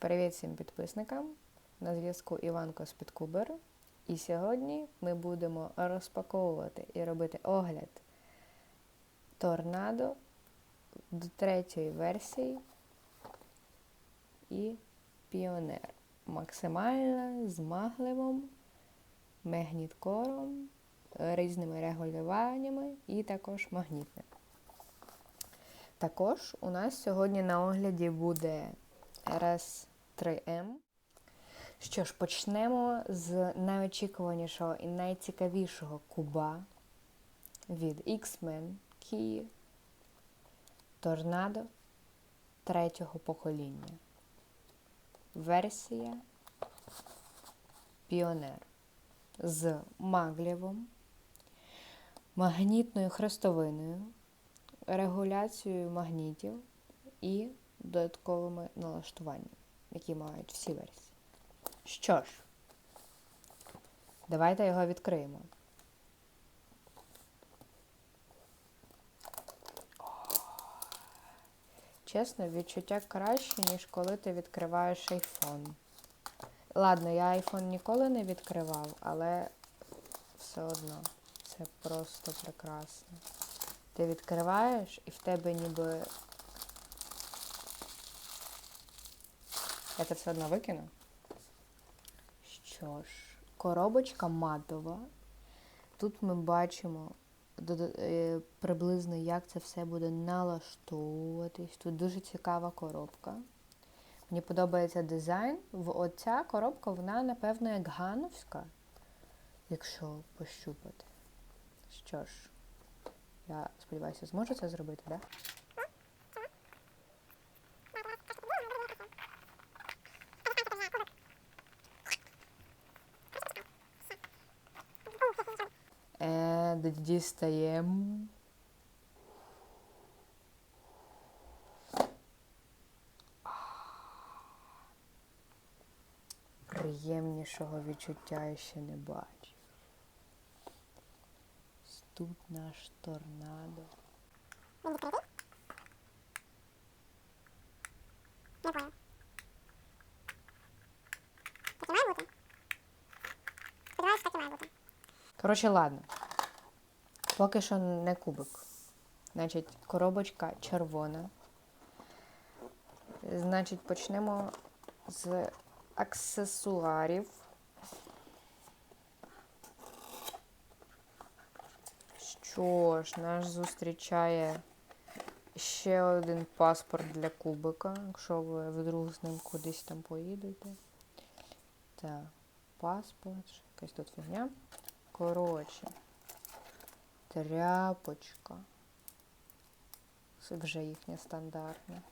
Привіт всім підписникам! На зв'язку Іванко з Підкубер. І сьогодні ми будемо розпаковувати і робити огляд торнадо до третьої версії і Піонер. Максимально змагливим магніткором, різними регулюваннями і також магнітним. Також у нас сьогодні на огляді буде RS3M. Що ж, почнемо з найочікуванішого і найцікавішого куба від X-Men Key Торнадо третього покоління. Версія Піонер з маглівом, магнітною хрестовиною, регуляцією магнітів і додатковими налаштуваннями, які мають всі версії. Що ж, давайте його відкриємо. Чесно, відчуття краще, ніж коли ти відкриваєш айфон. Ладно, я айфон ніколи не відкривав, але все одно це просто прекрасно. Ти відкриваєш і в тебе ніби. Я це все одно викину. Що ж, коробочка матова. Тут ми бачимо е, приблизно, як це все буде налаштовуватись. Тут дуже цікава коробка. Мені подобається дизайн. Оця коробка, вона, напевно, як гановська, якщо пощупати. Що ж, я сподіваюся, зможу це зробити, так? Да? Е, дістаємо. Приємнішого відчуття я ще не бачу. Тут наш торнадо. Він відкритий? Не понял. Так і має бути? Сподіваюсь, так і має бути. Коротше, ладно. Поки що не кубик. Значить, коробочка червона. Значить, почнемо з аксесуарів. Що ж, нас зустрічає ще один паспорт для кубика, якщо ви вдруг з ним кудись там поїдете. Так, паспорт, якась тут фігня. Коротше, тряпочка. Це вже їхня стандартна.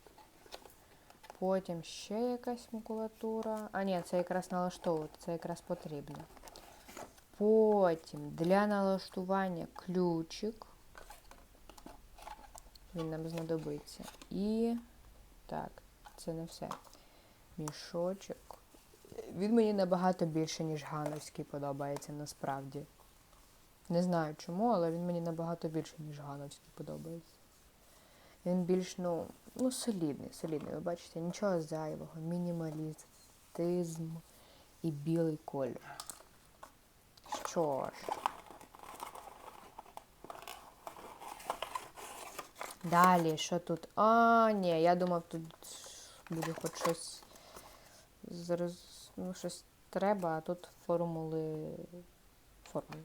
Потім ще якась макулатура. А ні, це якраз налаштовувати, це якраз потрібно. Потім для налаштування ключик. Він нам знадобиться. І так, це не все. Мішочок. Він мені набагато більше, ніж Гановський подобається насправді. Не знаю чому, але він мені набагато більше, ніж Гановський подобається. Він більш, ну, ну, солідний, солідний. Ви бачите, нічого зайвого, мінімалістизм і білий колір. Що ж. Далі, що тут? А, ні, я думав, тут буде хоч щось зараз, ну, щось треба, а тут формули. формули.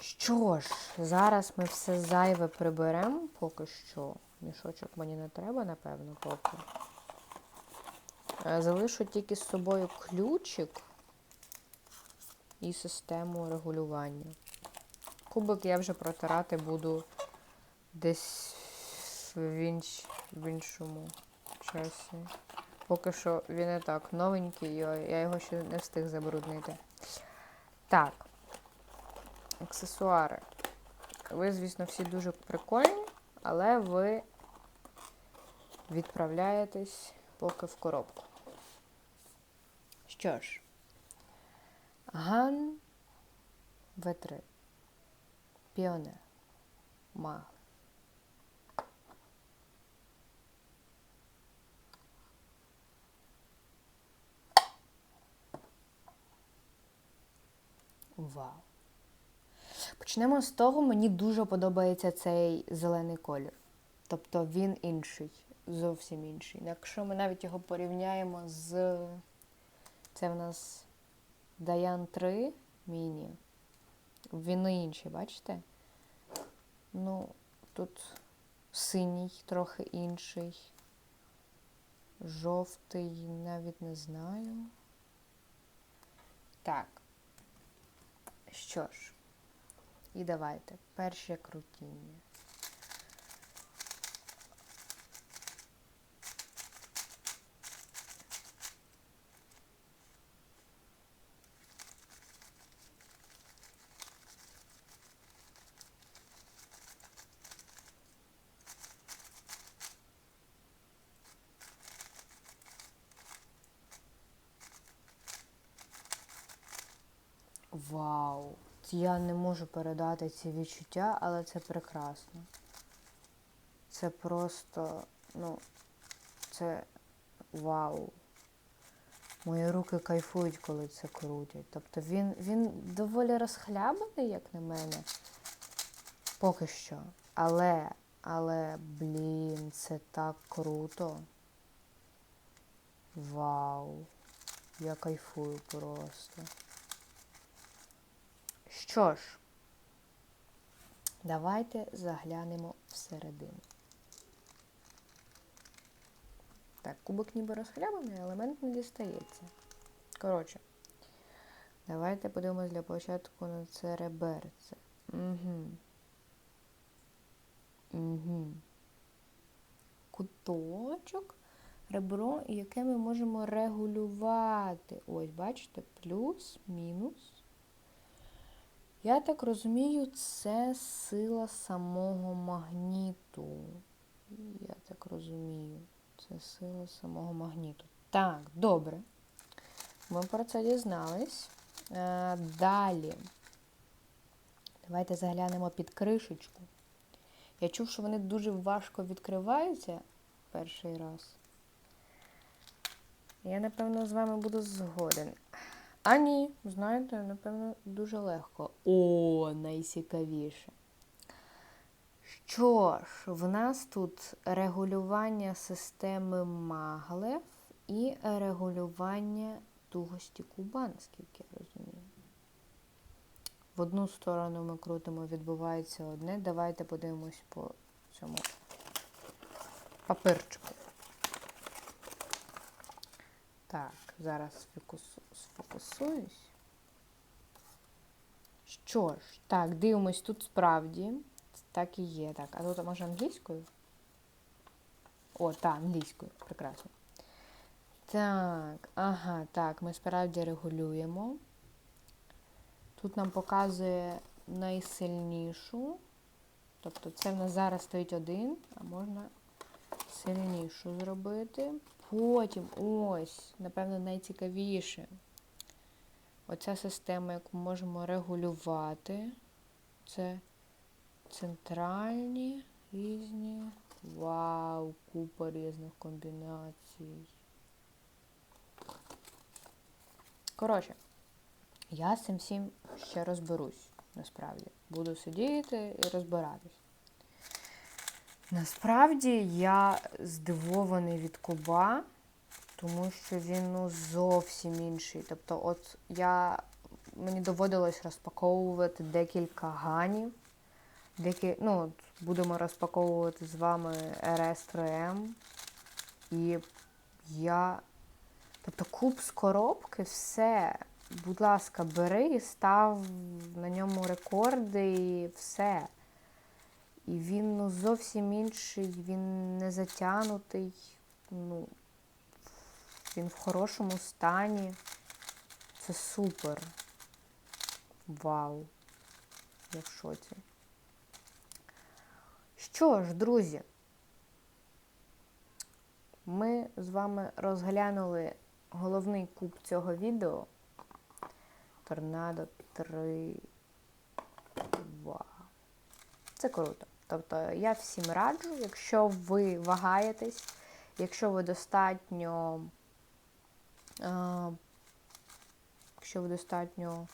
Що ж, зараз ми все зайве приберемо поки що. Мішочок мені не треба, напевно, поки. Е, Залишу тільки з собою ключик і систему регулювання. Кубик я вже протирати буду десь в, інш... в іншому часі. Поки що він і так новенький, я його ще не встиг забруднити. Так, аксесуари. Ви, звісно, всі дуже прикольні, але ви відправляєтесь поки в коробку. Що ж, Ган В3. Піонер. Маг. Вау. Почнемо з того, мені дуже подобається цей зелений колір. Тобто він інший, зовсім інший. Якщо ми навіть його порівняємо з. Це в нас Даян 3 міні. Він інший, бачите? Ну, тут синій трохи інший. Жовтий, навіть не знаю. Так. Що ж, і давайте. Перше крутіння. Вау! Я не можу передати ці відчуття, але це прекрасно. Це просто, ну, це вау. Мої руки кайфують, коли це крутять. Тобто він, він доволі розхлябаний, як на мене. Поки що. Але, але, блін, це так круто. Вау. Я кайфую просто. Що ж, давайте заглянемо всередину. Так, кубок ніби розхлябаний, елемент не дістається. Коротше, давайте подивимось для початку на це реберце. Угу. Угу. Куточок, ребро, яке ми можемо регулювати. Ось, бачите, плюс, мінус. Я так розумію, це сила самого магніту. Я так розумію. Це сила самого магніту. Так, добре. Ми про це дізнались. Е, Далі. Давайте заглянемо під кришечку. Я чув, що вони дуже важко відкриваються перший раз. Я, напевно, з вами буду згоден. А ні, знаєте, напевно, дуже легко. О, найцікавіше. Що ж, в нас тут регулювання системи Маглев і регулювання тугості куба, наскільки я розумію. В одну сторону ми крутимо, відбувається одне. Давайте подивимось по цьому папирчику. Так, зараз сфокусуюсь. Що ж, так, дивимось тут справді. Так і є. Так, а тут може англійською? О, так, англійською. Прекрасно. Так, ага, так, ми справді регулюємо. Тут нам показує найсильнішу. Тобто це в нас зараз стоїть один, а можна сильнішу зробити. Потім ось, напевно, найцікавіше. Оця система, яку можемо регулювати. Це центральні різні. Вау, купа різних комбінацій. Коротше, я з цим всім ще розберусь, насправді. Буду сидіти і розбиратись. Насправді я здивований від куба, тому що він ну, зовсім інший. Тобто, от я, мені доводилось розпаковувати декілька ганів. Декі, ну, от будемо розпаковувати з вами RS3M. І я. Тобто куб з коробки, все. Будь ласка, бери і став на ньому рекорди і все. І він ну, зовсім інший, він не затягнутий, ну, він в хорошому стані. Це супер. Вау. Я в шоці. Що ж, друзі, ми з вами розглянули головний куб цього відео. Торнадо 3. Вау. Це круто. Тобто я всім раджу, якщо ви вагаєтесь, якщо ви достатньо, е, якщо ви достатньо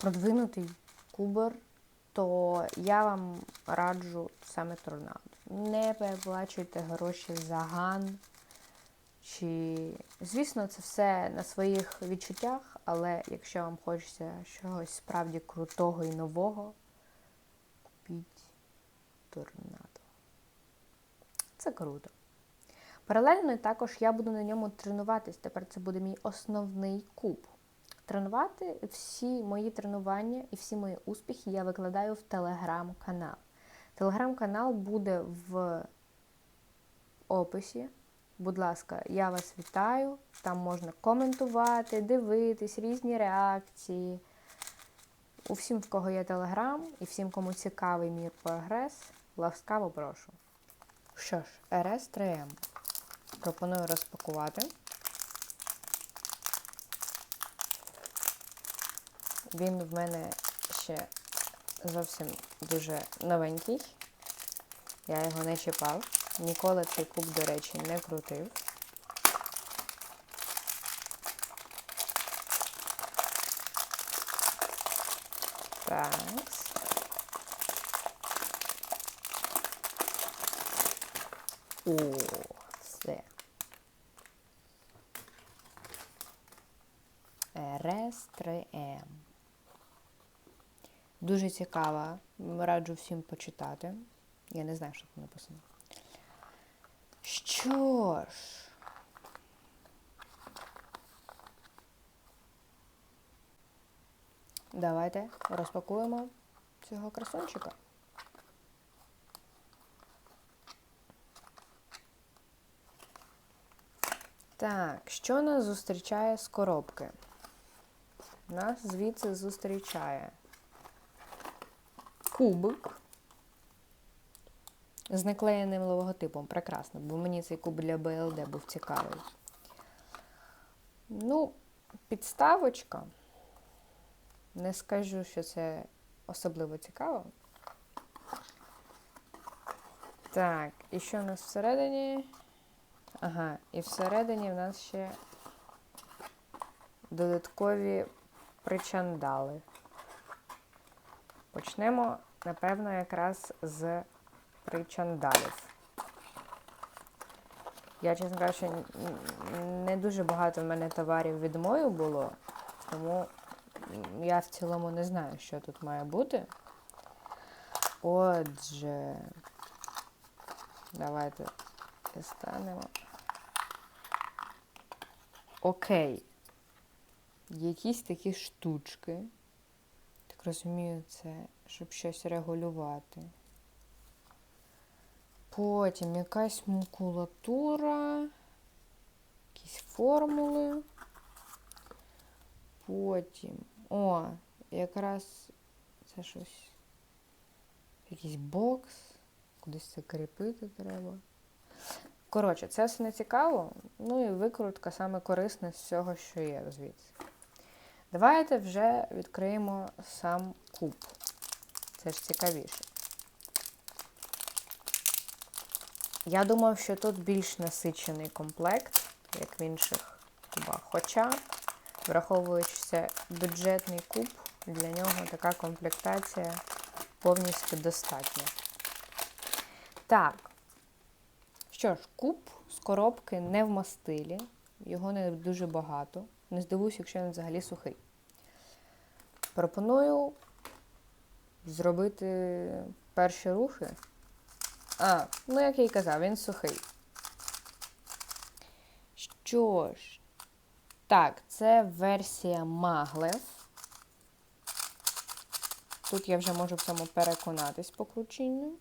продвинутий кубер, то я вам раджу саме торнадо. Не переплачуйте гроші за ган. Чи, звісно, це все на своїх відчуттях, але якщо вам хочеться чогось справді крутого і нового, купіть торнадо. Це круто. Паралельно також я буду на ньому тренуватись. Тепер це буде мій основний куб. Тренувати всі мої тренування і всі мої успіхи я викладаю в телеграм-канал. Телеграм-канал буде в описі. Будь ласка, я вас вітаю. Там можна коментувати, дивитись, різні реакції. У всім, в кого є телеграм, і всім, кому цікавий мій прогрес, ласкаво прошу. Що ж, RS3M. Пропоную розпакувати. Він в мене ще зовсім дуже новенький. Я його не чіпав. Ніколи цей куб, до речі, не крутив. Так. О, все. РС3М. Дуже цікава. Раджу всім почитати. Я не знаю, що тут написано. Що ж. Давайте розпакуємо цього красунчика. Так, що нас зустрічає з коробки? Нас звідси зустрічає кубик з наклеєним логотипом. Прекрасно, бо мені цей куб для БЛД був цікавий. Ну, підставочка. Не скажу, що це особливо цікаво. Так, і що у нас всередині? Ага, і всередині в нас ще додаткові причандали. Почнемо, напевно, якраз з причандалів. Я, чесно кажучи, не дуже багато в мене товарів від мою було, тому я в цілому не знаю, що тут має бути. Отже, давайте дістанемо. Окей. Якісь такі штучки. Так розумію, це щоб щось регулювати. Потім якась макулатура, якісь формули. Потім. О, якраз це щось. Якийсь бокс. Кудись це кріпити треба. Коротше, це все не цікаво. Ну і викрутка саме корисна з всього, що є звідси. Давайте вже відкриємо сам куб. Це ж цікавіше. Я думав, що тут більш насичений комплект, як в інших кубах. Хоча, враховуючи бюджетний куб, для нього така комплектація повністю достатня. Так. Що ж, куб з коробки не в мастилі, його не дуже багато. Не здивуюсь, якщо він взагалі сухий. Пропоную зробити перші рухи. А, ну як я і казав, він сухий. Що ж, так, це версія Maglev. Тут я вже можу в цьому переконатись по кручінню.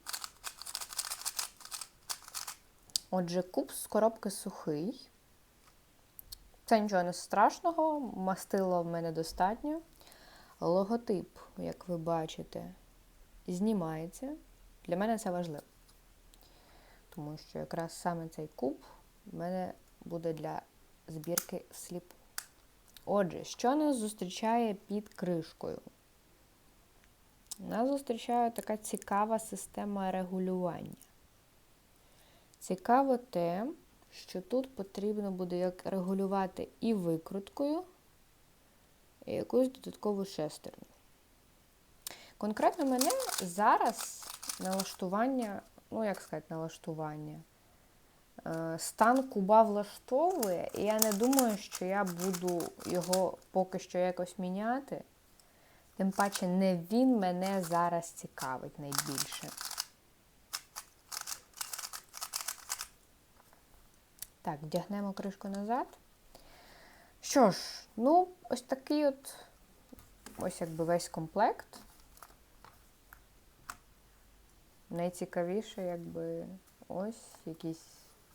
Отже, куб з коробки сухий. Це нічого не страшного, мастила в мене достатньо. Логотип, як ви бачите, знімається. Для мене це важливо. Тому що якраз саме цей куб в мене буде для збірки сліпу. Отже, що нас зустрічає під кришкою? Нас зустрічає така цікава система регулювання. Цікаво те, що тут потрібно буде як регулювати і викруткою, і якусь додаткову шестерню. Конкретно мене зараз налаштування, ну як сказати, налаштування. е, Стан куба влаштовує, і я не думаю, що я буду його поки що якось міняти. Тим паче, не він мене зараз цікавить найбільше. Так, вдягнемо кришку назад. Що ж, ну, ось такий от, ось якби весь комплект. Найцікавіше, якби ось якісь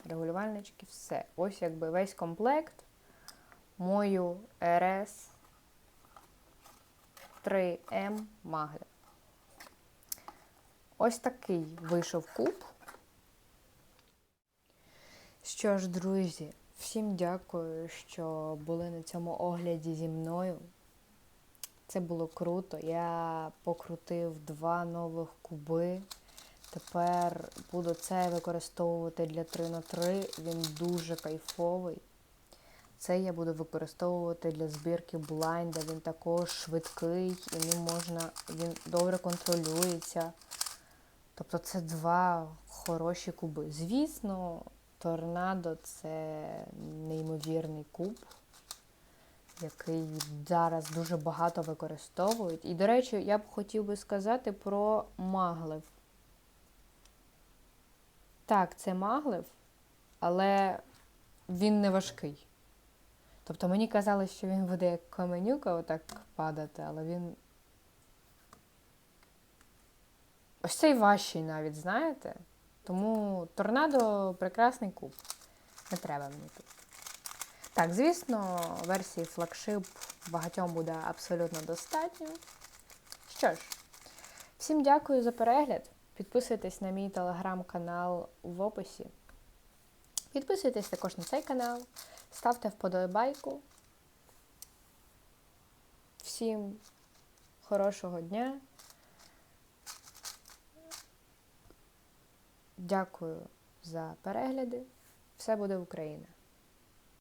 регулювальнички, все. Ось якби весь комплект. Мою РС 3М Магда. Ось такий вийшов куб. Що ж, друзі, всім дякую, що були на цьому огляді зі мною. Це було круто. Я покрутив два нових куби. Тепер буду це використовувати для 3 на 3 Він дуже кайфовий. Це я буду використовувати для збірки блайнда. Він також швидкий і ним можна, він добре контролюється. Тобто це два хороші куби. Звісно, торнадо це неймовірний куб, який зараз дуже багато використовують. І, до речі, я б хотів би сказати про маглив. Так, це маглив, але він не важкий. Тобто мені казали, що він буде як каменюка отак падати, але він. Ось цей важчий навіть, знаєте? Тому торнадо прекрасний куб. Не треба мені тут. Так, звісно, версії флагшип багатьом буде абсолютно достатньо. Що ж, всім дякую за перегляд. Підписуйтесь на мій телеграм-канал в описі. Підписуйтесь також на цей канал, ставте вподобайку. Всім хорошого дня. Дякую за перегляди. Все буде Україна!